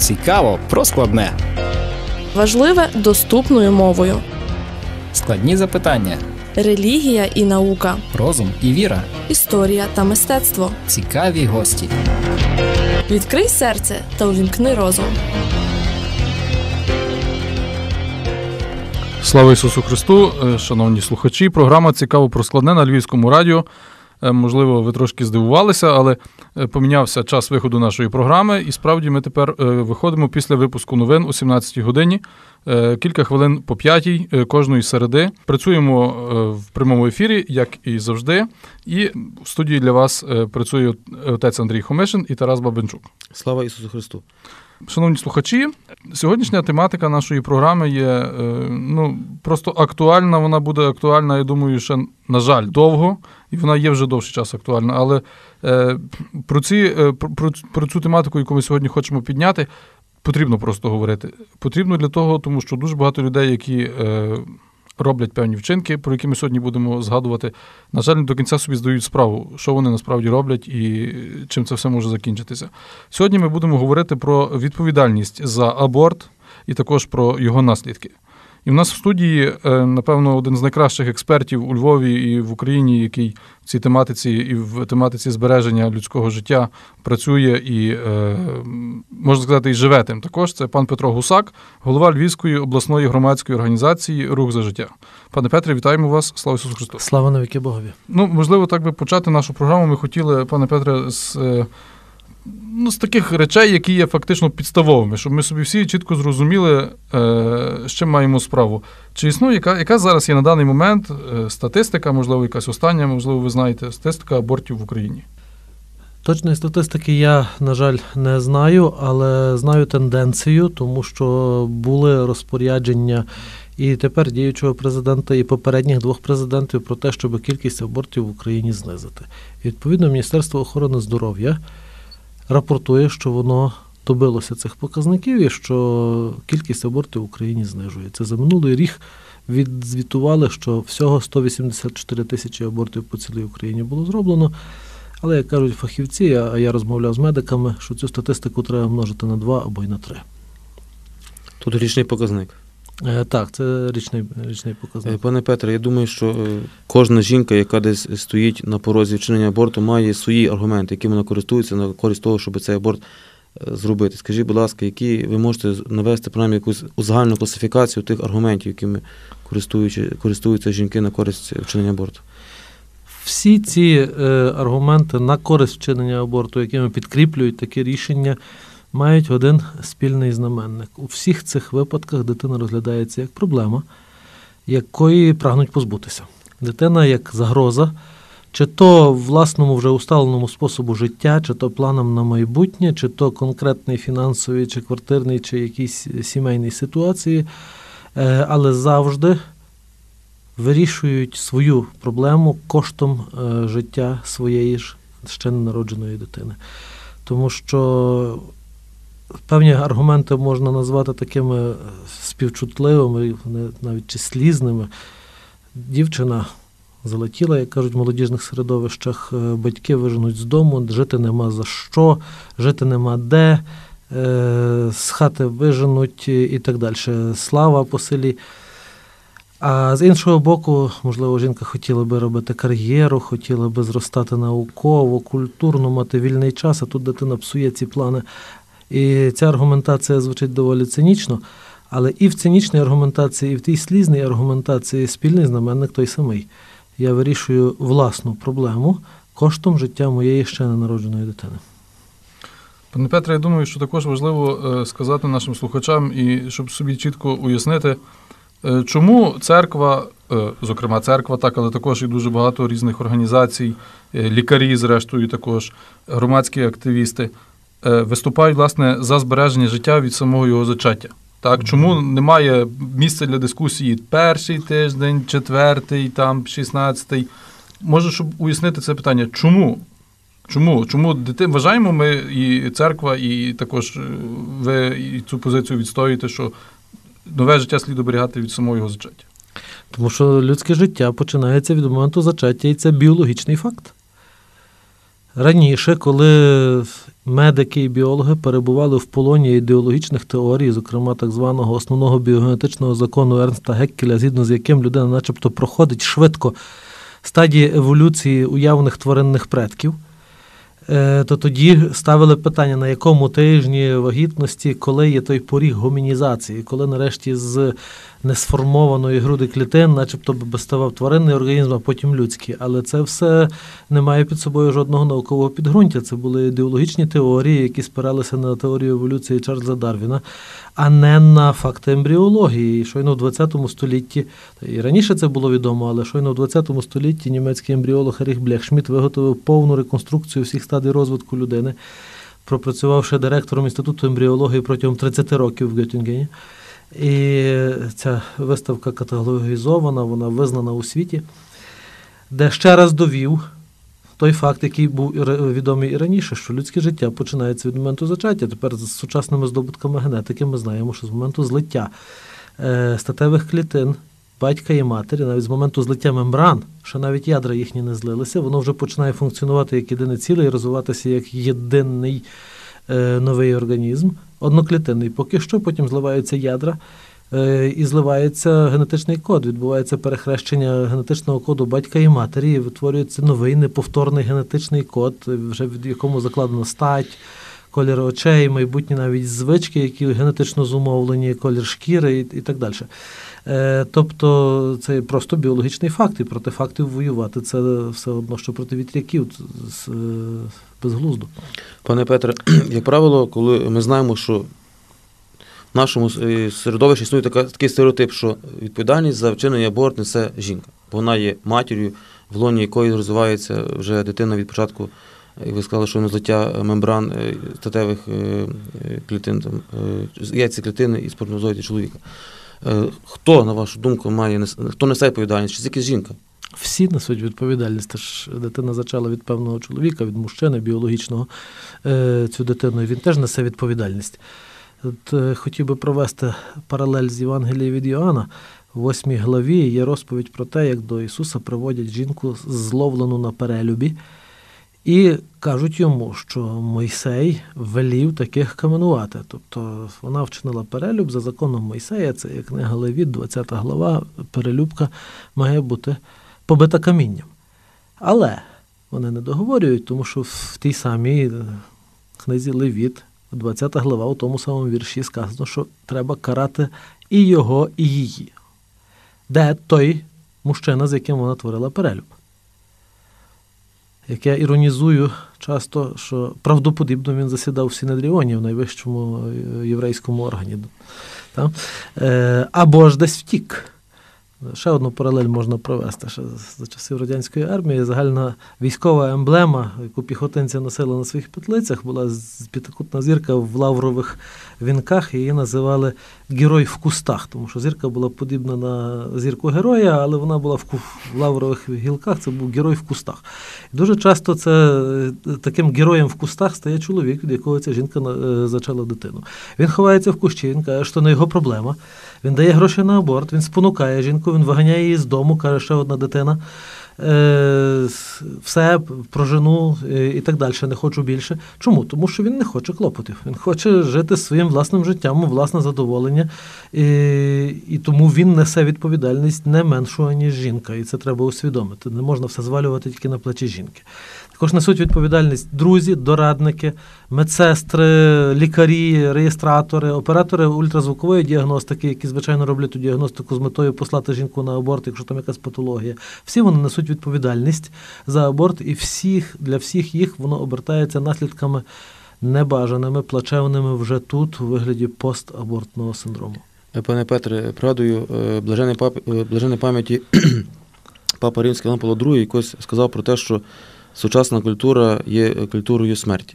Цікаво про складне. Важливе доступною мовою. Складні запитання. Релігія і наука. Розум і віра. Історія та мистецтво. Цікаві гості. Відкрий серце та увімкни розум. Слава Ісусу Христу, Е, шановні слухачі. Програма цікаво про складне на Львівському радіо. Е, Можливо, ви трошки здивувалися, але е, помінявся час виходу нашої програми, і справді ми тепер е, виходимо після випуску новин о 17-й годині, кілька хвилин по п'ятій кожної середи. Працюємо в прямому ефірі, як і завжди. І в студії для вас працює отець Андрій Хомишин і Тарас Бабенчук. Слава Ісусу Христу! Шановні слухачі, сьогоднішня тематика нашої програми є е, ну, просто актуальна. Вона буде актуальна, я думаю, ще, на жаль, довго, і вона є вже довший час актуальна. Але е, про, ці, е, про, про, цю тематику, яку ми сьогодні хочемо підняти, потрібно просто говорити. Потрібно для того, тому що дуже багато людей, які роблять певні вчинки, про які ми сьогодні будемо згадувати, на жаль, не до кінця собі здають справу, що вони насправді роблять і чим це все може закінчитися. Сьогодні ми будемо говорити про відповідальність за аборт і також про його наслідки. І в нас в студії, е, напевно, один з найкращих експертів у Львові і в Україні, який в цій тематиці і в тематиці збереження людського життя працює і, е, можна сказати, і живе тим. Також це пан Петро Гусак, голова Львівської обласної громадської організації Рух за життя. Пане Петре, вітаємо вас. Слава Ісусу Христу! Слава навіки Богові. Ну, можливо, так би почати нашу програму. Ми хотіли, пане Петре, з, е, ну, з таких речей, які є фактично підставовими, щоб ми собі всі чітко зрозуміли, е, з чим маємо справу. Чи існує, яка, яка зараз є на даний момент е, статистика, можливо, якась остання, можливо, ви знаєте, статистика абортів в Україні? Точної статистики я, на жаль, не знаю, але знаю тенденцію, тому що були розпорядження і тепер діючого президента, і попередніх двох президентів про те, щоб кількість абортів в Україні знизити. Відповідно, Міністерство охорони здоров'я рапортує, що воно добилося цих показників і що кількість абортів в Україні знижується. За минулий рік відзвітували, що всього 184 тисячі абортів по цілій Україні було зроблено. Але, як кажуть фахівці, а я розмовляв з медиками, що цю статистику треба множити на 2 або й на 3. Тут річний показник. Е, так, це річний, річний Е, показник. Пане Петре, я думаю, що е, кожна жінка, яка десь стоїть на порозі вчинення аборту, має свої аргументи, якими вона користується на користь того, щоб цей аборт е, зробити. Скажіть, будь ласка, які ви можете навести принаймні якусь узагальну класифікацію тих аргументів, якими користуються жінки на користь вчинення аборту? Всі ці е, аргументи на користь вчинення аборту, якими підкріплюють такі рішення, мають один спільний знаменник. У всіх цих випадках дитина розглядається як проблема, якої прагнуть позбутися. Дитина як загроза, чи то власному вже усталеному способу життя, чи то планам на майбутнє, чи то конкретний фінансовий, чи квартирний, чи якійсь сімейній ситуації, е, але завжди вирішують свою проблему коштом е, життя своєї ж ще ненародженої дитини. Тому що певні аргументи можна назвати такими співчутливими, вони навіть чи слізними. Дівчина залетіла, як кажуть, в молодіжних середовищах, е, батьки виженуть з дому, жити нема за що, жити нема де, е, з хати виженуть і так далі. Слава по селі. А з іншого боку, можливо, жінка хотіла би робити кар'єру, хотіла би зростати науково, культурно, мати вільний час, а тут дитина псує ці плани. І ця аргументація звучить доволі цинічно, але і в цинічній аргументації, і в тій слізній аргументації спільний знаменник той самий. Я вирішую власну проблему коштом життя моєї ще ненародженої дитини. Пане Петре, я думаю, що також важливо е, сказати нашим слухачам і щоб собі чітко уяснити, е, чому церква, е, зокрема церква, так, але також і дуже багато різних організацій, лікарі, зрештою, також громадські активісти виступають власне за збереження життя від самого його зачаття. Так, чому немає місця для дискусії перший тиждень, четвертий, там, шістнадцятий? Може, щоб уяснити це питання, чому? Чому? Чому дитин вважаємо ми і церква, і також е, ви і цю позицію відстоюєте, що нове життя слід оберігати від самого його зачаття? Тому що людське життя починається від моменту зачаття, і це біологічний факт. Раніше, коли медики і біологи перебували в полоні ідеологічних теорій, зокрема так званого основного біогенетичного закону Ернста Геккеля, згідно з яким людина начебто проходить швидко стадії еволюції уявних тваринних предків, е, то тоді ставили питання, на якому тижні вагітності, коли є той поріг гомінізації, коли нарешті з несформованої груди клітин, начебто би ставав тваринний організм, а потім людський. Але це все не має під собою жодного наукового підґрунтя. Це були ідеологічні теорії, які спиралися на теорію еволюції Чарльза Дарвіна, а не на факти ембріології. І щойно в 20 столітті, та і раніше це було відомо, але щойно в 20 столітті німецький ембріолог Еріх Бляхшміт виготовив повну реконструкцію всіх стадій розвитку людини, пропрацювавши директором інституту ембріології протягом 30 років в Геттінгені. І ця виставка каталогізована, вона визнана у світі, де ще раз довів той факт, який був відомий і раніше, що людське життя починається від моменту зачаття. Тепер з сучасними здобутками генетики ми знаємо, що з моменту злиття е, статевих клітин батька і матері, навіть з моменту злиття мембран, що навіть ядра їхні не злилися, воно вже починає функціонувати як єдине ціле і розвиватися як єдиний новий організм, одноклітинний поки що, потім зливаються ядра. е, І зливається генетичний код, відбувається перехрещення генетичного коду батька і матері, і витворюється новий неповторний генетичний код, е, вже в якому закладено стать, колір очей, майбутні навіть звички, які генетично зумовлені, колір шкіри і, і так далі. Е, Тобто це просто біологічний факт, і проти фактів воювати це все одно, що проти вітряків е, безглуздо. Пане Петре, як правило, коли ми знаємо, що в нашому е, середовищі існує така, такий стереотип, що відповідальність за вчинення аборт несе жінка. Вона є матір'ю, в лоні якої розвивається вже дитина від початку, як ви сказали, що злиття мембран е, статевих е, е, клітин, там, е, яйцеклітини і сперматозоїдів чоловіка. Е, Хто, на вашу думку, має хто несе відповідальність? Чи тільки жінка? Всі несуть відповідальність. Теж дитина зачала від певного чоловіка, від мужчини біологічного е, цю дитину, і він теж несе відповідальність. От, е, хотів би провести паралель з Євангелієм від Йоанна. В восьмій главі є розповідь про те, як до Ісуса приводять жінку зловлену на перелюбі, і кажуть йому, що Мойсей велів таких каменувати. Тобто вона вчинила перелюб за законом Мойсея, це як книга Левіт, 20 глава, перелюбка має бути побита камінням. Але вони не договорюють, тому що в тій самій е, книзі Левіт, 20 глава, у тому самому вірші сказано, що треба карати і його, і її. Де той мужчина, з яким вона творила перелюб? Як я іронізую часто, що правдоподібно він засідав в Сінедріоні, в найвищому е, єврейському органі. Е, або ж десь втік. Ще одну паралель можна провести. Ще за часів радянської армії загальна військова емблема, яку піхотинці носили на своїх петлицях, була п'ятикутна зірка в лаврових вінках, її називали Герой в кустах, тому що зірка була подібна на зірку героя, але вона була в, ку- в лаврових гілках, це був герой в кустах. І дуже часто це е, таким героєм в кустах стає чоловік, від якого ця жінка е, зачала дитину. Він ховається в кущі, він каже, що не його проблема. Він дає гроші на аборт, він спонукає жінку, він виганяє її з дому, каже, ще одна дитина. Е, все про жену е, і так далі, не хочу більше. Чому? Тому що він не хоче клопотів. Він хоче жити своїм власним життям, власне задоволення. І, і тому він несе відповідальність не меншу, ніж жінка. І це треба усвідомити. Не можна все звалювати тільки на плечі жінки. Також несуть відповідальність друзі, дорадники, медсестри, лікарі, реєстратори, оператори ультразвукової діагностики, які звичайно роблять ту діагностику з метою послати жінку на аборт, якщо там якась патологія. Всі вони несуть відповідальність за аборт, і всіх для всіх їх воно обертається наслідками небажаними, плачевними вже тут у вигляді постабортного синдрому. Е, Пане Петре, пригадую, е, блажений пап, е, пам'яті Папа Римський Іван II якось сказав про те, що сучасна культура є культурою смерті.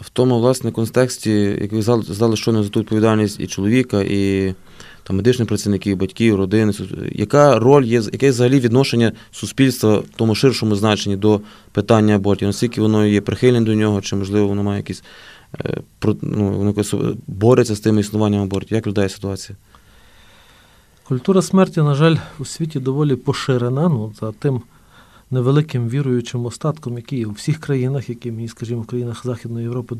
В тому, власне, контексті, як ви здали щойно за ту відповідальність і чоловіка, і там, медичних працівників, батьків, родини, яка роль є, яке взагалі відношення суспільства в тому ширшому значенні до питання абортів? Наскільки воно є прихильним до нього, чи можливо воно має якісь е, ну, воно бореться з тим існуванням абортів? Як виглядає ситуація? Культура смерті, на жаль, у світі доволі поширена. Ну, за тим невеликим віруючим остатком, який у всіх країнах, які мені, скажімо, в країнах Західної Європи е,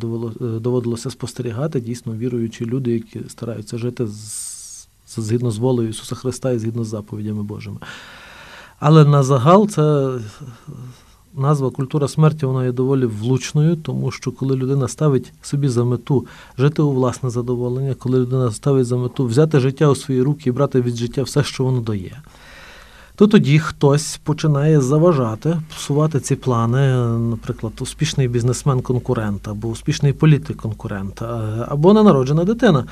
доводилося спостерігати, дійсно віруючі люди, які стараються жити з, згідно з волею Ісуса Христа і згідно з заповідями Божими. Але на загал це назва культура смерті вона є доволі влучною, тому що коли людина ставить собі за мету жити у власне задоволення, коли людина ставить за мету взяти життя у свої руки і брати від життя все, що воно дає, то тоді хтось починає заважати, псувати ці плани, наприклад, успішний бізнесмен-конкурент, або успішний політик-конкурент, або ненароджена дитина.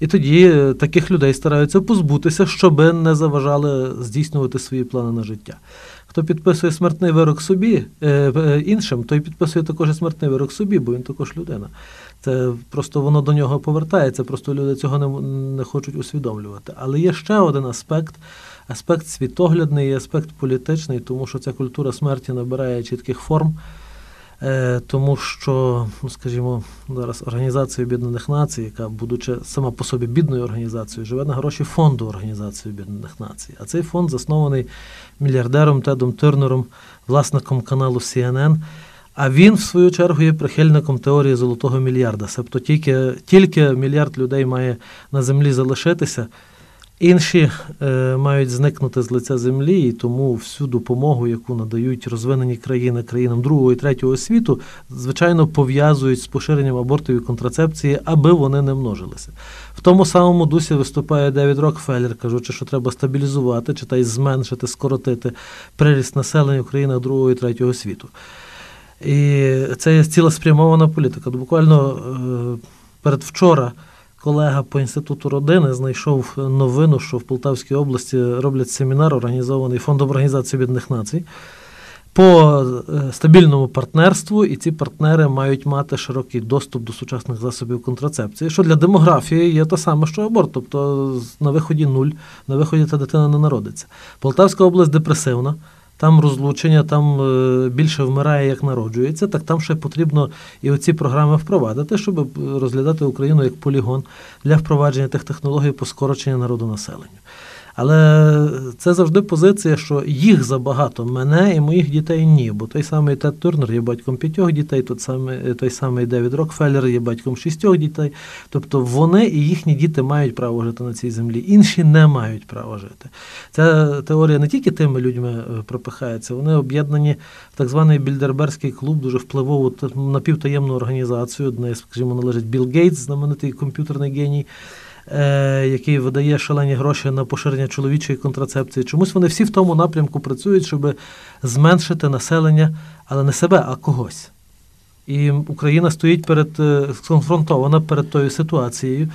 І тоді е, таких людей стараються позбутися, щоб не заважали здійснювати свої плани на життя. Хто підписує смертний вирок собі е, е, іншим, той підписує також смертний вирок собі, бо він також людина. Це просто воно до нього повертається, просто люди цього не, не хочуть усвідомлювати. Але є ще один аспект, аспект світоглядний і аспект політичний, тому що ця культура смерті набирає чітких форм. Е, тому що, ну, скажімо, зараз Організація Об'єднаних Націй, яка, будучи сама по собі бідною організацією, живе на гроші фонду Організації Об'єднаних Націй. А цей фонд заснований мільярдером Тедом Тернером, власником каналу CNN. А він, в свою чергу, є прихильником теорії золотого мільярда. Себто тільки, тільки мільярд людей має на землі залишитися, інші е, мають зникнути з лиця землі, і тому всю допомогу, яку надають розвинені країни країнам другого і третього світу, звичайно пов'язують з поширенням абортів і контрацепції, аби вони не множилися. В тому самому дусі виступає Девід Рокфеллер, кажучи, що треба стабілізувати, чи та й зменшити, скоротити приріст населення в країнах другого і третього світу. І це є цілеспрямована політика. Буквально е, передвчора колега по інституту родини знайшов новину, що в Полтавській області роблять семінар, організований Фондом Організації Об'єднаних Націй. По е, стабільному партнерству, і ці партнери мають мати широкий доступ до сучасних засобів контрацепції, що для демографії є те саме, що аборт. Тобто на виході нуль, на виході та дитина не народиться. Полтавська область депресивна, там розлучення, там е, більше вмирає, як народжується, так там ще потрібно і оці програми впровадити, щоб е, розглядати Україну як полігон для впровадження тих технологій по скороченню народу населення. Але це завжди позиція, що їх забагато, мене і моїх дітей ні. Бо той самий Тед Турнер є батьком п'ятьох дітей, той самий, той самий Девід Рокфеллер є батьком шістьох дітей. Тобто вони і їхні діти мають право жити на цій землі, інші не мають права жити. Ця теорія не тільки тими людьми е, пропихається, вони об'єднані в так званий Більдерберський клуб, дуже впливову та- напівтаємну організацію, неї, скажімо, належить Білл Гейтс, знаменитий комп'ютерний геній який видає шалені гроші на поширення чоловічої контрацепції. Чомусь вони всі в тому напрямку працюють, щоб зменшити населення, але не себе, а когось. І Україна стоїть перед е, сконфронтована перед тою ситуацією,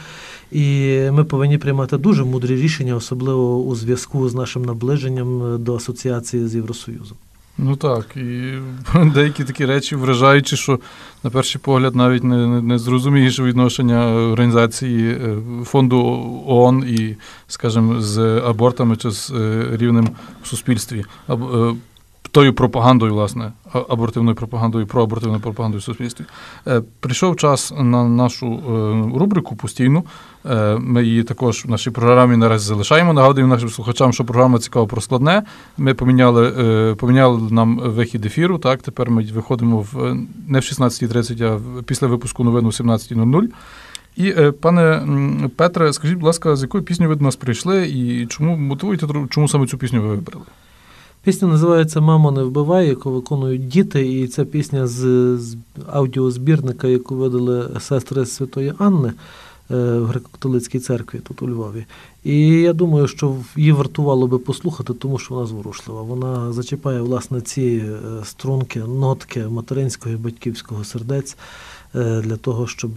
і ми повинні приймати дуже мудрі рішення, особливо у зв'язку з нашим наближенням е, до асоціації з Євросоюзом. Ну так, і деякі такі речі вражаючі, що на перший погляд навіть не, не, не зрозумієш відношення організації е, фонду ООН і, скажімо, з абортами чи з е, рівнем в суспільстві. Тою пропагандою, власне, абортивною пропагандою, проабортивною пропагандою в суспільстві. Е, Прийшов час на нашу е, рубрику постійну. Е, Ми її також в нашій програмі наразі залишаємо. Нагадуємо нашим слухачам, що програма цікаво про складне. Ми поміняли, поміняли нам вихід ефіру. Так, тепер ми виходимо в не в 16.30, а після випуску новин у 17.00. І, пане Петре, скажіть, будь ласка, з якою піснею ви до нас прийшли і чому мотивуєте, чому саме цю пісню ви вибрали? Пісня називається Мамо не вбивай, яку виконують діти, і ця пісня з, з аудіозбірника, яку видали сестри Святої Анни е, в греко-католицькій церкві тут у Львові. І я думаю, що її вартувало би послухати, тому що вона зворушлива. Вона зачіпає власне ці е, струнки, нотки материнського і батьківського сердець е, для того, щоб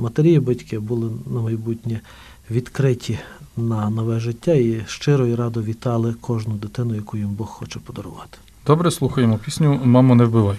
матері і батьки були на майбутнє відкриті на нове життя і щиро і радо вітали кожну дитину, яку їм Бог хоче подарувати. Добре, слухаємо пісню Мамо, не вбивай.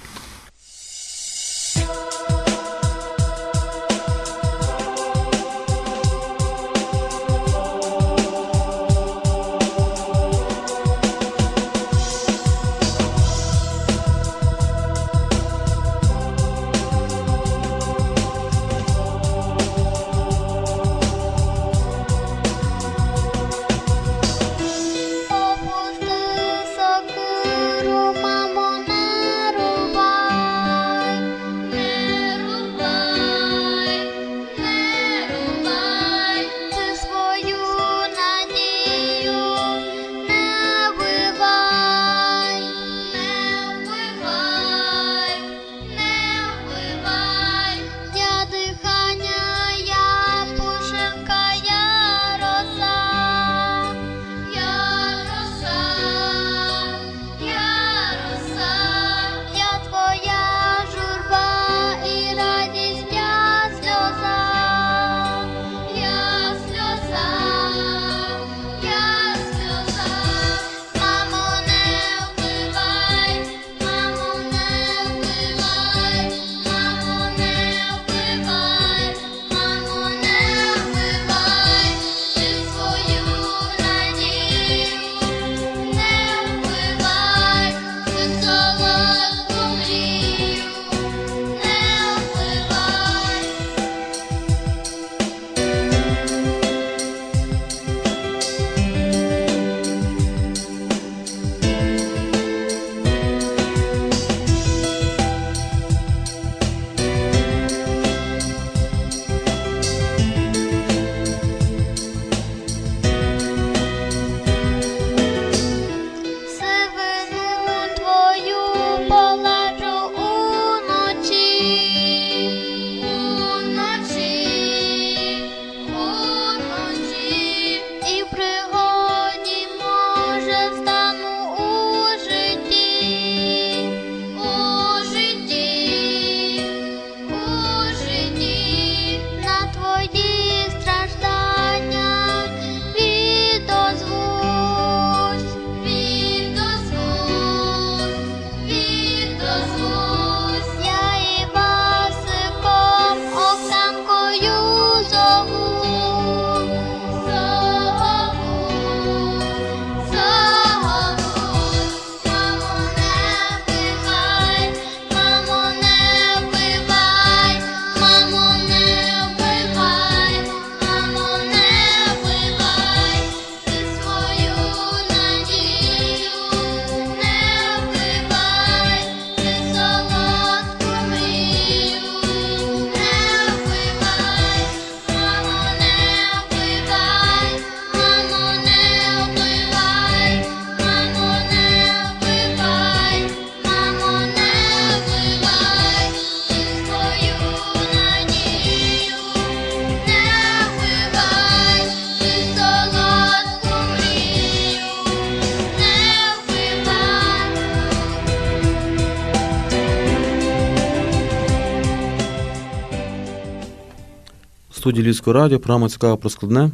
Студії Львівського радіо, програма цікава про складне.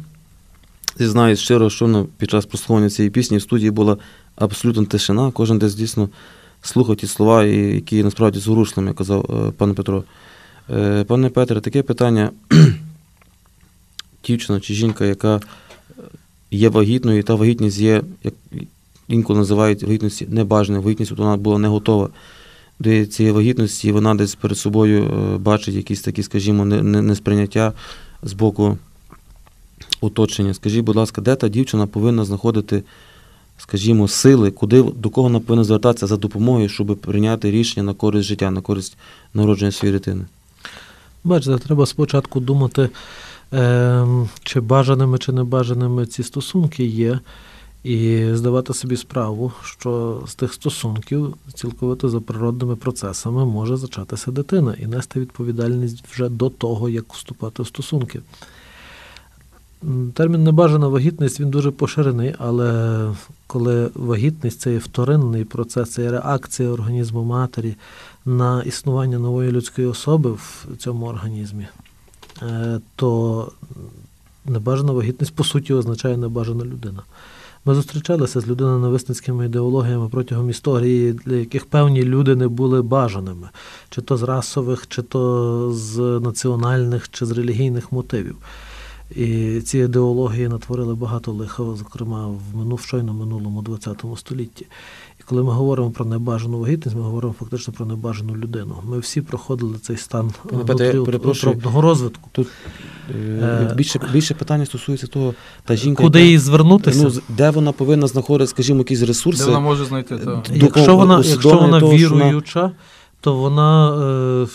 Зізнаюсь щиро, що під час прослуховування цієї пісні в студії була абсолютно тишина. Кожен десь дійсно слухав ті слова, які насправді зворушливі, як казав е, пан Петро. Е, Пане Петре, таке питання. Дівчина чи жінка, яка є вагітною, і та вагітність є, як інколи називають вагітністю небажаною, вагітністю, вона була не готова цієї вагітності, вона десь перед собою е, бачить якісь такі, скажімо, не- не- несприйняття з боку оточення. Скажіть, будь ласка, де та дівчина повинна знаходити, скажімо, сили, куди до кого вона повинна звертатися за допомогою, щоб прийняти рішення на користь життя, на користь народження своєї дитини? Бачите, треба спочатку думати, ем, чи бажаними, чи небажаними ці стосунки є, і здавати собі справу, що з тих стосунків цілковито за природними процесами може зачатися дитина і нести відповідальність вже до того, як вступати в стосунки. Термін небажана вагітність він дуже поширений, але коли вагітність це є вторинний процес, це є реакція організму матері на існування нової людської особи в цьому організмі, е, то небажана вагітність по суті означає небажана людина. Ми зустрічалися з людиноненависницькими ідеологіями протягом історії, для яких певні люди не були бажаними, чи то з расових, чи то з національних, чи з релігійних мотивів. І ці ідеології натворили багато лиха, зокрема в минув щойно минулому ХХ столітті. Коли ми говоримо про небажану вагітність, ми говоримо фактично про небажану людину. Ми всі проходили цей стан внутрі- перепрошую. утробного розвитку. Тут е, Е, більше, більше питання стосується того, та жінка, Куди яка- їй звернутися? ну, де вона повинна знаходити, скажімо, якісь ресурси, Де вона може знайти? Та. До Якщо вона, якщо вона того, що вона- віруюча, то вона е,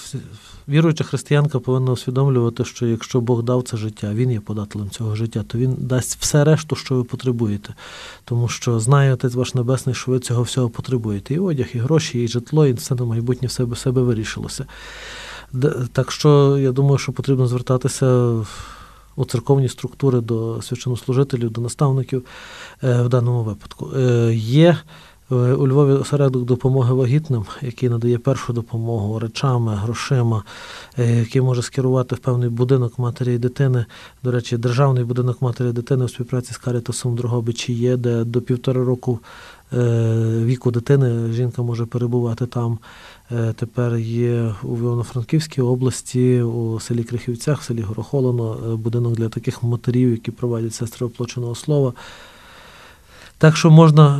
віруюча християнка повинна усвідомлювати, що якщо Бог дав це життя, він є подателем цього життя, то він дасть все решту, що ви потребуєте. Тому що знає Отець ваш Небесний, що ви цього всього потребуєте. І одяг, і гроші, і житло, і все на майбутнє в себе, вирішилося. Так що я думаю, що потрібно звертатися у церковні структури до священнослужителів, до наставників е, в даному випадку. Е, Є у Львові осередок допомоги вагітним, який надає першу допомогу речами, грошима, е, який може скерувати в певний будинок матері і дитини. До речі, державний будинок матері і дитини у співпраці з Карітасом Дрогобичі є, де до півтора року е, віку дитини жінка може перебувати там. Е, Тепер є у Івано-Франківській області, у селі Крихівцях, в селі Горохолоно, е, будинок для таких матерів, які проводять сестри оплаченого слова. Так що можна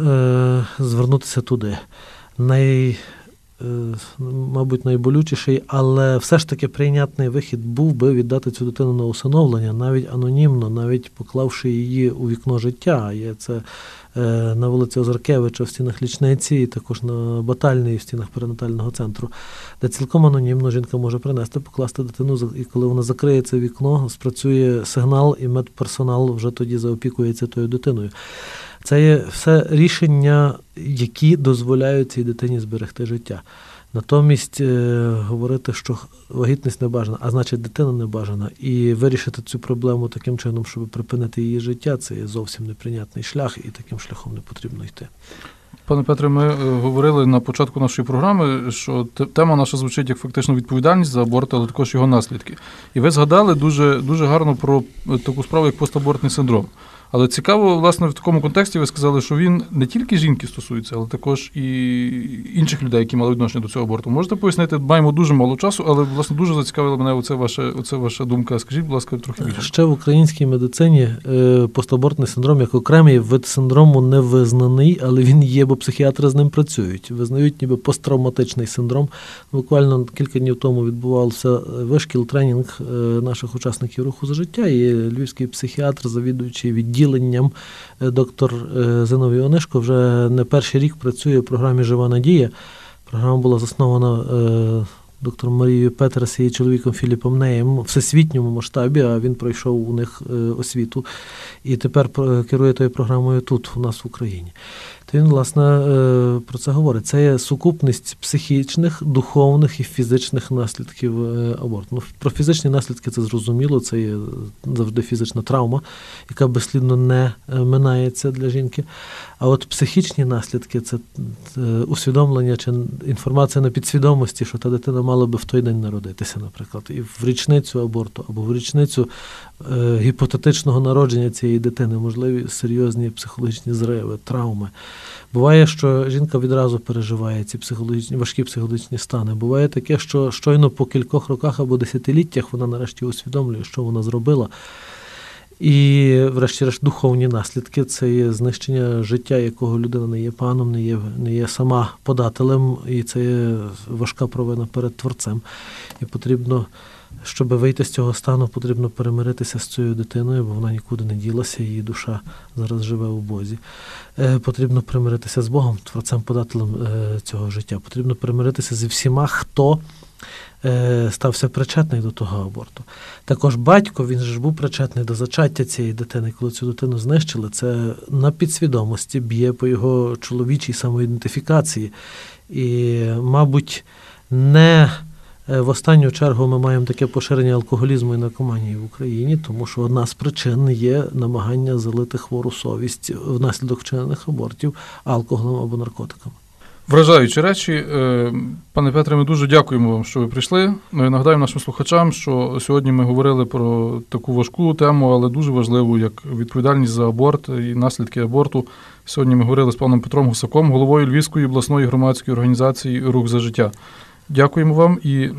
е, звернутися туди. Най, е, мабуть, найболючіший, але все ж таки прийнятний вихід був би віддати цю дитину на усиновлення, навіть анонімно, навіть поклавши її у вікно життя. Є це е, на вулиці Озаркевича в стінах лічниці, і також на Батальній в стінах перинатального центру, де цілком анонімно жінка може принести, покласти дитину, і коли вона закриє це вікно, спрацює сигнал, і медперсонал вже тоді заопікується тою дитиною. Це є все рішення, які дозволяють цій дитині зберегти життя. Натомість е, говорити, що вагітність не бажана, а значить дитина не бажана, і вирішити цю проблему таким чином, щоб припинити її життя, це є зовсім неприйнятний шлях, і таким шляхом не потрібно йти. Пане Петре, ми е, говорили на початку нашої програми, що тема наша звучить як фактично відповідальність за аборт, але також його наслідки. І ви згадали дуже, дуже гарно про е, таку справу, як постабортний синдром. Але цікаво, власне, в такому контексті ви сказали, що він не тільки жінки стосується, але також і інших людей, які мали відношення до цього аборту. Можете пояснити? Маємо дуже мало часу, але власне дуже зацікавила мене оце ваша, оце ваша думка. Скажіть, будь ласка, трохи більше. Ще в українській медицині е, постабортний синдром як окремий вид синдрому не визнаний, але він є, бо психіатри з ним працюють. Визнають ніби посттравматичний синдром. Буквально кілька днів тому відбувався вишкіл тренінг е, наших учасників руху за життя. І львівський психіатр, завідуючий відділенням, е, доктор е, Зиновій Онишко, вже не перший рік працює в програмі Жива надія. Програма була заснована е, доктором Марією Петерс і чоловіком Філіпом Неєм всесвітньому масштабі, а він пройшов у них освіту і тепер керує тою програмою тут, у нас в Україні. То він, власне, е, про це говорить. Це є сукупність психічних, духовних і фізичних наслідків е, аборту. Ну, про фізичні наслідки це зрозуміло, це є завжди фізична травма, яка безслідно не е, минається для жінки. А от психічні наслідки це усвідомлення чи інформація на підсвідомості, що та дитина мала би в той день народитися, наприклад, і в річницю аборту або в річницю гіпотетичного народження цієї дитини, можливі серйозні психологічні зриви, травми. Буває, що жінка відразу переживає ці психологічні важкі психологічні стани. Буває таке, що щойно по кількох роках або десятиліттях вона нарешті усвідомлює, що вона зробила. І, врешті-решт, духовні наслідки це є знищення життя, якого людина не є паном, не є, не є сама подателем, і це є важка провина перед творцем. І потрібно, щоб вийти з цього стану, потрібно перемиритися з цією дитиною, бо вона нікуди не ділася, її душа зараз живе у Бозі. Е, Потрібно примиритися з Богом, творцем подателем е, цього життя. Потрібно примиритися зі всіма, хто е, стався причетний до того аборту. Також батько, він ж був причетний до зачаття цієї дитини. Коли цю дитину знищили, це на підсвідомості б'є по його чоловічій самоідентифікації. І, мабуть, не в останню чергу ми маємо таке поширення алкоголізму і наркоманії в Україні, тому що одна з причин є намагання залити хвору совість внаслідок вчинених абортів алкоголем або наркотиками. Вражаючі речі. Е, Пане Петре, ми дуже дякуємо вам, що ви прийшли. Ну і нагадаємо нашим слухачам, що сьогодні ми говорили про таку важку тему, але дуже важливу, як відповідальність за аборт і наслідки аборту. Сьогодні ми говорили з паном Петром Гусаком, головою Львівської обласної громадської організації Рух за життя. Дякуємо вам і е,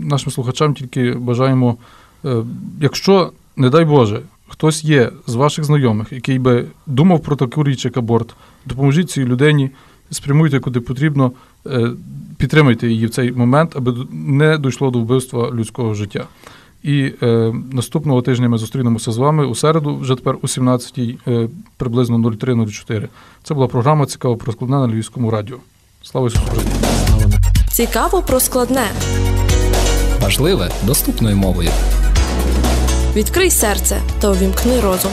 нашим слухачам тільки бажаємо, е, якщо, не дай Боже, хтось є з ваших знайомих, який би думав про таку річ, як аборт, допоможіть цій людині, спрямуйте куди потрібно, е, підтримайте її в цей момент, аби не дійшло до вбивства людського життя. І е, наступного тижня ми зустрінемося з вами у середу, вже тепер о 17-й, е, приблизно 03.04. Це була програма Цікаво про на Львівському радіо. Слава Ісусу Христу! Цікаво про складне. Важливе доступною мовою. Відкрий серце та увімкни розум.